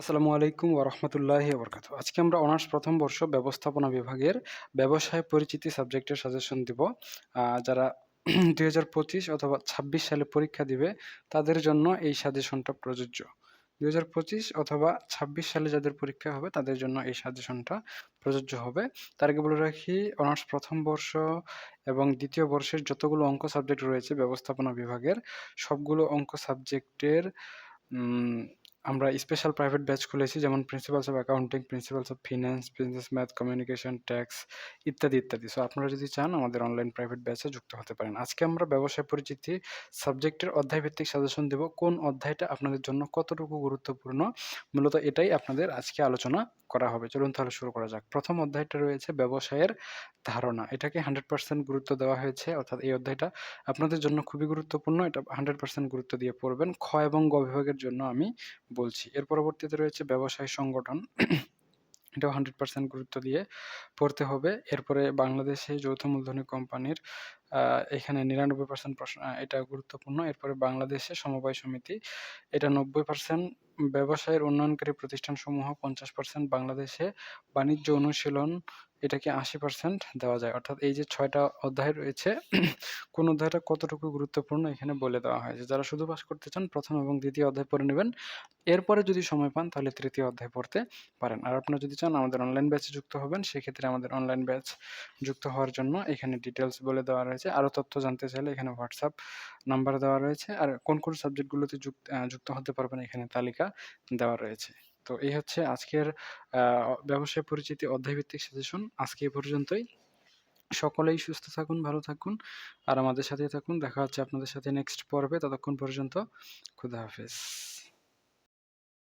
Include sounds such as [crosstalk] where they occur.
আসসালামু আলাইকুম ওরহমতুল্লাহ বরকাত আজকে আমরা অনার্স প্রথম বর্ষ ব্যবস্থাপনা বিভাগের ব্যবসায় পরিচিতি সাবজেক্টের সাজেশন দিব। যারা [clears throat] দুই হাজার পঁচিশ অথবা ছাব্বিশ সালে পরীক্ষা দিবে, তাদের জন্য এই সাজেশনটা প্রযোজ্য। দুই হাজার পঁচিশ অথবা ছাব্বিশ সালে যাদের পরীক্ষা হবে, তাদের জন্য এই সাজেশনটা প্রযোজ্য হবে। তার আগে বলে রাখি, অনার্স প্রথম বর্ষ এবং দ্বিতীয় বর্ষের যতগুলো অঙ্ক সাবজেক্ট রয়েছে ব্যবস্থাপনা বিভাগের, সবগুলো অঙ্ক সাবজেক্টের আমরা স্পেশাল প্রাইভেট ব্যাচ খুলেছি, যেমন principles of accounting principles of finance business math communication tax ইত্যাদি ইত্যাদি। সো আপনারা যদি চান, আমাদের অনলাইন প্রাইভেট ব্যাচে যুক্ত হতে পারেন। আজকে আমরা ব্যবসায় পরিচিতি সাবজেক্টের অধ্যায়ভিত্তিক সাজেশন দেব, কোন অধ্যায়টা আপনাদের জন্য কতটুকু গুরুত্বপূর্ণ? মূলত এটাই আপনাদের আজকে আলোচনা করা হবে। চলুন তাহলে শুরু করা যাক। প্রথম অধ্যায়টা রয়েছে ব্যবসায়ের ধারণা। এটাকে হান্ড্রেড পার্সেন্ট গুরুত্ব দেওয়া হয়েছে, অর্থাৎ এই অধ্যায়টা আপনাদের জন্য খুবই গুরুত্বপূর্ণ। এটা হান্ড্রেড পার্সেন্ট গুরুত্ব দিয়ে পড়বেন। খ এবং গ বিভাগের জন্য আমি বলছি। এর পরবর্তীতে রয়েছে ব্যবসায় সংগঠন। এটাও হান্ড্রেড পার্সেন্ট গুরুত্ব দিয়ে পড়তে হবে। এরপরে বাংলাদেশে যৌথ মূলধনী কোম্পানির এখানে নিরানব্বই পার্সেন্ট প্রশ্ন এটা গুরুত্বপূর্ণ। এরপরে বাংলাদেশে সমবায় সমিতি, এটা নব্বই পার্সেন্ট ব্যবসায়ের উন্নয়নকারী প্রতিষ্ঠানসমূহ পঞ্চাশ পার্সেন্ট বাংলাদেশে বাণিজ্য অনুশীলন এটাকে আশি পার্সেন্ট দেওয়া যায়। অর্থাৎ এই যে ছয়টা অধ্যায় রয়েছে, [clears throat] কোন অধ্যায়টা কতটুকু গুরুত্বপূর্ণ এখানে বলে দেওয়া হয়েছে। যারা শুধু পাস করতে চান, প্রথম এবং দ্বিতীয় অধ্যায় পড়ে নেবেন। এরপরে যদি সময় পান, তাহলে তৃতীয় অধ্যায় পড়তে পারেন। আর আপনারা যদি চান, আমাদের অনলাইন ব্যাচে যুক্ত হবেন, সেক্ষেত্রে আমাদের অনলাইন ব্যাচ যুক্ত হওয়ার জন্য এখানে ডিটেলস বলে দেওয়া রয়েছে। আরও তথ্য জানতে চাইলে এখানে হোয়াটসঅ্যাপ নাম্বার দেওয়া রয়েছে। আর কোন কোন সাবজেক্টগুলোতে যুক্ত যুক্ত হতে পারবেন, এখানে তালিকা দেওয়া রয়েছে। তো এই হচ্ছে আজকের ব্যবসায় পরিচিতি অধ্যায়ভিত্তিক সাজেশন আজকে এই পর্যন্তই। সকলেই সুস্থ থাকুন, ভালো থাকুন, আর আমাদের সাথেই থাকুন। দেখা হচ্ছে আপনাদের সাথে নেক্সট পর্বে। ততক্ষণ পর্যন্ত, খুদা হাফেজ।